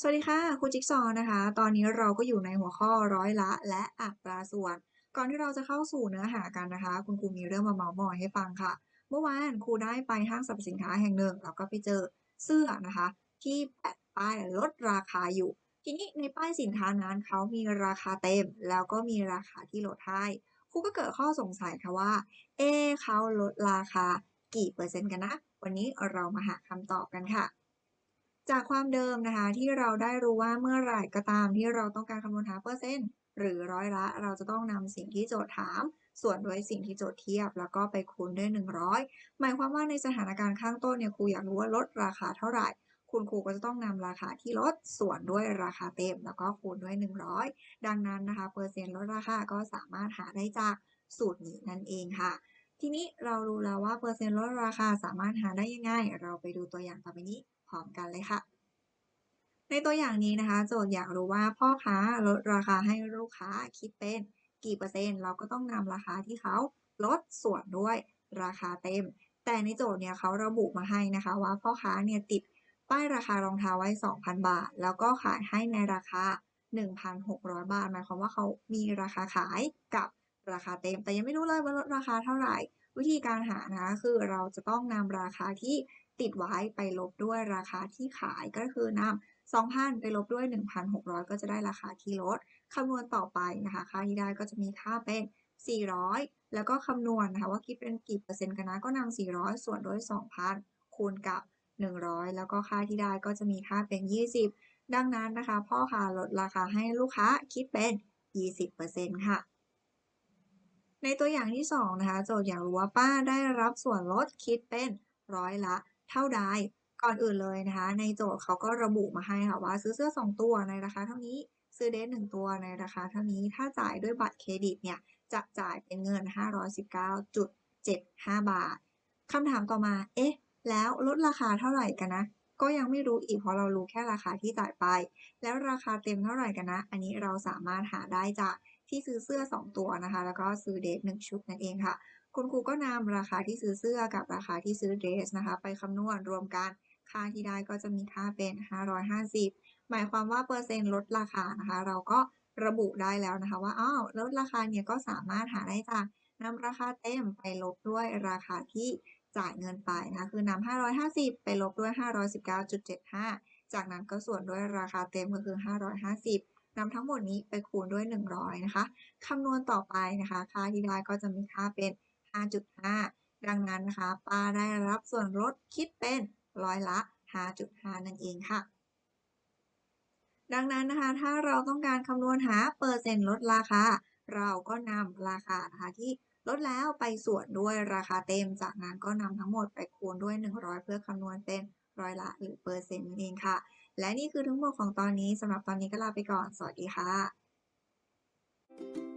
สวัสดีค่ะครูจิ๊กซอว์นะคะ ตอนนี้เราก็อยู่ในหัวข้อร้อยละและอัตราส่วน ก่อนที่เราจะเข้าสู่เนื้อหากันนะคะ คุณครูมีเรื่องมาเมาท์มอยให้ฟังค่ะ เมื่อวานครูได้ไปห้างสรรพสินค้าแห่งหนึ่งแล้วก็ไปเจอเสื้อนะคะ ที่แปะป้ายลดราคาอยู่ ทีนี้ในป้ายสินค้านั้นเขามีราคาเต็ม แล้วก็มีราคาที่ลดให้ครูก็เกิดข้อสงสัยค่ะว่า เอ๊เขาลดราคากี่เปอร์เซ็นต์กันนะ วันนี้เรามาหาคำตอบกันค่ะ จากความเดิมนะคะที่เราได้รู้ว่าเมื่อไหร่ก็ตามที่เราต้องการคำนวณหาเปอร์เซ็นต์หรือร้อยละ เราจะต้องนำสิ่งที่โจทย์ถาม ส่วนด้วยสิ่งที่โจทย์เทียบ แล้วก็ไปคูณด้วย 100 หมายความว่าในสถานการณ์ข้างต้นเนี่ยครูอยากรู้ว่าลดราคาเท่าไหร่ คุณครูก็จะต้องนำราคาที่ลดส่วนด้วยราคาเต็ม แล้วก็คูณด้วย 100 ดังนั้นนะคะเปอร์เซ็นต์ลดราคาก็สามารถหาได้จากสูตรนี้นั่นเองค่ะ ทีนี้เรารู้แล้วว่าเปอร์เซ็นต์ลดราคาสามารถหาได้ยังไง เราไปดูตัวอย่างต่อไปนี้พร้อมกันเลยค่ะ ในตัวอย่างนี้นะคะ โจทย์อยากรู้ว่าพ่อค้าลดราคาให้ลูกค้าคิดเป็นกี่เปอร์เซ็นต์ เราก็ต้องนำราคาที่เขาลดส่วนด้วยราคาเต็ม แต่ในโจทย์เนี่ยเขาระบุมาให้นะคะว่าพ่อค้าเนี่ยติดป้ายราคารองเท้าไว้ 2,000 บาท แล้วก็ขายให้ในราคา 1,600 บาท หมายความว่าเขามีราคาขายกับ ราคาเต็ม แต่ยังไม่รู้เลยว่าลดราคาเท่าไหร่ วิธีการหานะคะคือเราจะต้องนำราคาที่ติดไว้ไปลบด้วยราคาที่ขายก็คือนำ2,000 ไปลบด้วย 1,600 ก็จะได้ราคาที่ลดคำนวณต่อไปนะคะค่าที่ได้ก็จะมีค่าเป็น 400 แล้วก็คำนวณนะคะว่าคิดเป็นกี่เปอร์เซ็นต์กันนะก็นำ400 ส่วนด้วย 2,000 คูณกับ 100 แล้วก็ค่าที่ได้ก็จะมีค่าเป็น 20 ดังนั้นนะคะ พ่อค้าลดราคาให้ลูกค้าคิดเป็น 20%ค่ะ ในตัวอย่างที่ 2 นะคะ โจทย์อยากรู้ว่าป้าได้รับส่วนลดคิดเป็นร้อยละ เท่าใด ก่อนอื่นเลยนะคะ ในโจทย์เขาก็ระบุมาให้ค่ะว่าซื้อเสื้อ 2 ตัวในราคาเท่านี้ ซื้อเดรส1ตัวในราคาเท่านี้ ถ้าจ่ายด้วยบัตรเครดิตเนี่ยจะจ่ายเป็นเงิน 519.75 บาทคำถามต่อมา เอ๊ะ แล้วลดราคาเท่าไหร่กันนะ ก็ยังไม่รู้อีกเพราะเรารู้แค่ราคาที่จ่ายไป แล้วราคาเต็มเท่าไหร่กันนะ อันนี้เราสามารถหาได้จากที่ซื้อเสื้อ 2 ตัวนะคะ แล้วก็ซื้อเดรส1ชุดนั่นเองค่ะ คุณครูก็นำราคาที่ซื้อเสื้อกับราคาที่ซื้อเดรสนะคะ ไปคำนวณรวมกันค่าที่ได้ก็จะมีค่าเป็น 550 หมายความว่าเปอร์เซ็นต์ลดราคานะคะ เราก็ระบุได้แล้วนะคะว่าอ้าวลดราคาเนี่ยก็สามารถหาได้จากนำราคาเต็มไปลบด้วยราคาที่ จ่ายเงินไปนะคะ คือนำ550 ไปลบด้วย 519.75 จากนั้นก็ส่วนด้วยราคาเต็มก็คือ 550นำทั้งหมดนี้ไปคูณด้วย 100 นะคะคำนวณต่อไปนะคะ ค่าที่ได้ก็จะมีค่าเป็น 5.5 ดังนั้นนะคะ ป้าได้รับส่วนลดคิดเป็นร้อยละ 5.5 นั่นเองค่ะดังนั้นนะคะ ถ้าเราต้องการคำนวณหาเปอร์เซ็นต์ลดราคา เราก็นำราคานะคะที่ ลดแล้วไปส่วนด้วยราคาเต็ม จากนั้นก็นำทั้งหมดไปคูณด้วย 100 เพื่อคำนวณเป็นร้อยละหรือเปอร์เซ็นต์นั่นเองค่ะ และนี่คือทั้งหมดของตอนนี้สำหรับตอนนี้ก็ลาไปก่อน สวัสดีค่ะ